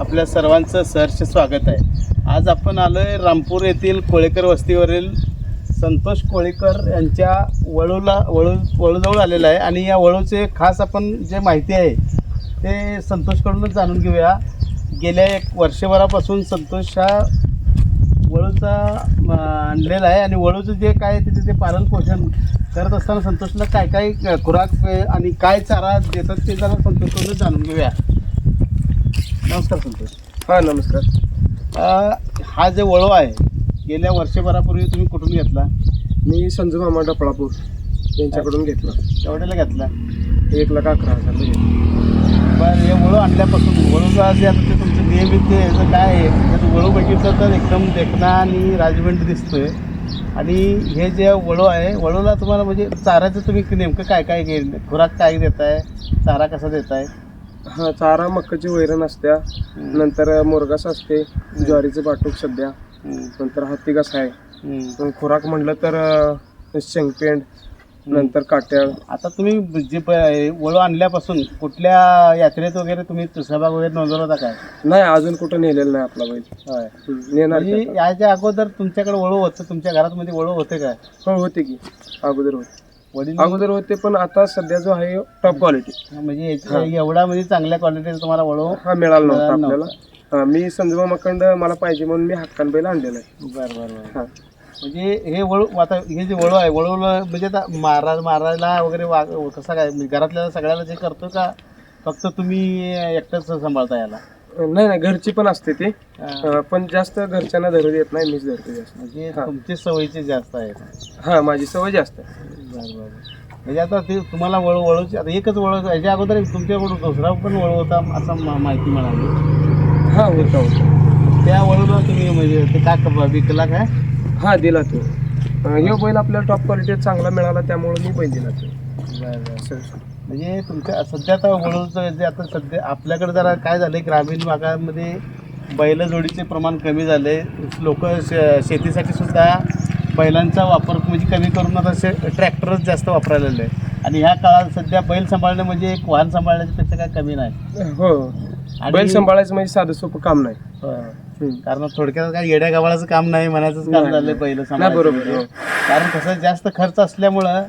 आपल्या सर्वांचं सहर्ष स्वागत आहे. आज आपण आलो आहे रामपूर येथील कोळेकर वस्तीवरील संतोष कोळेकर यांच्या वळूला वळू वळूजवळ आलेला आहे. आणि या वळूचे खास आपण जे माहिती आहे ते संतोषकडूनच जाणून घेऊया. गेल्या एक वर्षभरापासून संतोष हा वळूचा आणलेला आहे. आणि वळूचं जे काय तिथे ते पालन पोषण करत असताना संतोषला काय काय खुराक आणि काय चारा देतात ते जरा संतोषकडून जाणून घेऊया. नमस्कार संतोष. हा नमस्कार. हा जे वळू आहे गेल्या वर्षभरापूर्वी तुम्ही कुठून घेतला? मी संजू मामा डपळापूर यांच्याकडून घेतला. केवढ्याला घेतला? एक लाख अकरा हजार. बरं हे वळू आणल्यापासून वळूचा जे आता ते तुमचं नियमित ते याचं काय आहे? त्याचं वळू बघितलं तर एकदम देखणा आणि राजवंत दिसतोय. आणि हे जे वळू आहे वळूला तुम्हाला म्हणजे चाऱ्याचं तुम्ही नेमकं काय काय घे खुराक काय देताय? चारा कसा देताय? हा चारा मक्काची वैरण असत्या. नंतर मुरगास असते ज्वारीचे बाटूक सध्या. नंतर हत्ती घास आहे. खुराक म्हटलं तर शेंगपेंड नंतर काट्याळ. आता तुम्ही जे वळू आणल्यापासून कुठल्या यात्रेत वगैरे तुम्ही सहभाग वगैरे नोंदवला होता काय? नाही अजून कुठं नेलेलं नाही आपला बैल. नेणार म्हणजे याच्या अगोदर तुमच्याकडे वळू होतं तुमच्या घरात मध्ये वळू होते काय? हो होते की. अगोदर होते. वडील अगोदर होते पण आता सध्या जो आहे टॉप क्वालिटी म्हणजे एवढा म्हणजे चांगल्या क्वालिटीचा तुम्हाला वळू. हा मिळाला नव्हता मिळाला आपल्याला. हा, मी संजू मामाकडं मला पाहिजे म्हणून मी हक्कान बैल आणलेला आहे. बर बर बर. हा. म्हणजे हे वळू आता हे जे वळू आहे वळूला म्हणजे आता मारा मारायला वगैरे वा कसं काय म्हणजे घरातल्या सगळ्याला जे करतो का फक्त तुम्ही एकटंच सांभाळता याला? नाही नाही घरची पण असते ती. अं, पण जास्त घरच्यांना धरू देत नाही मीच धरतो जास्त. म्हणजे हा. तुमची सवयीचे जास्त आहेत हा माझी सवय जास्त आहे. बर बर. म्हणजे आता ते तुम्हाला वळू वळूची आता एकच वळू याच्या अगोदर तुमच्याकडून दुसरा पण वळू होता असं मा- माहिती मिळाली. हा होता होता. त्या वळूला तुम्ही म्हणजे ते काय क- विकला काय? हा दिला तो. अं, ह्यो बैल आपल्याला टॉप क्वालिटी चांगला मिळाला त्यामुळे मी बैल दिला तो. बर बर. असं. म्हणजे तुमच्या सध्या आता वळूचं जे आता सध्या आपल्याकडे जरा काय झालंय ग्रामीण भागामध्ये बैलजोडीचे प्रमाण कमी झाले लोक शेतीसाठी सुद्धा बैलांचा वापर म्हणजे कमी करून आता शे ट्रॅक्टरच जास्त वापरायला लागले आणि ह्या काळात सध्या बैल सांभाळणं म्हणजे एक वाहन सांभाळण्यापेक्षा काय कमी नाही हो आणि- बैल सांभाळायचं म्हणजे साधं सोपं काम नाही. हम्म. कारण थोडक्यात काय येड्या गावाळाचं काम नाही म्हणायचंच काम झालंय. बैल बरोबर, म्हणजे. हो. कारण कसं जास्त खर्च असल्यामुळं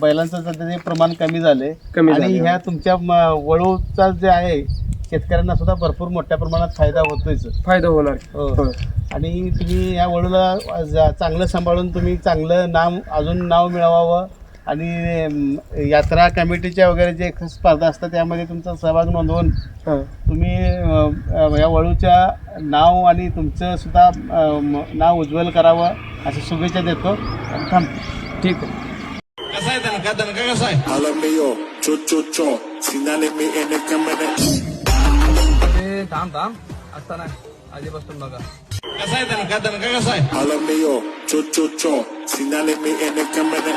बैलांचं प्रमाण कमी झाले कमी आणि झालंय. ह्या तुमच्या वळूचा जे आहे शेतकऱ्यांना सुद्धा भरपूर मोठ्या प्रमाणात फायदा होतोयच. फायदा होणार. हो. हो. आणि तुम्ही या वळूला ज- चांगलं सांभाळून तुम्ही चांगलं नाव अजून नाव मिळवावं आणि यात्रा कमिटीच्या वगैरे जे स्पर्धा असतात त्यामध्ये तुमचा सहभाग नोंदवून हा. तुम्ही अ, अ, या वळूच्या नाव आणि तुमचं सुद्धा अ, नाव उज्ज्वल करावं अशी शुभेच्छा देतो. आणि थांबतो ठीक आहे कसा आहे? दणका दणका कसा आहे yo, cho cho cho, थांब थांब असं नाही आधीपासून बघा कसा आहे दणका दणका कसा आहे me yo, cho cho cho, sinanimi in the camera.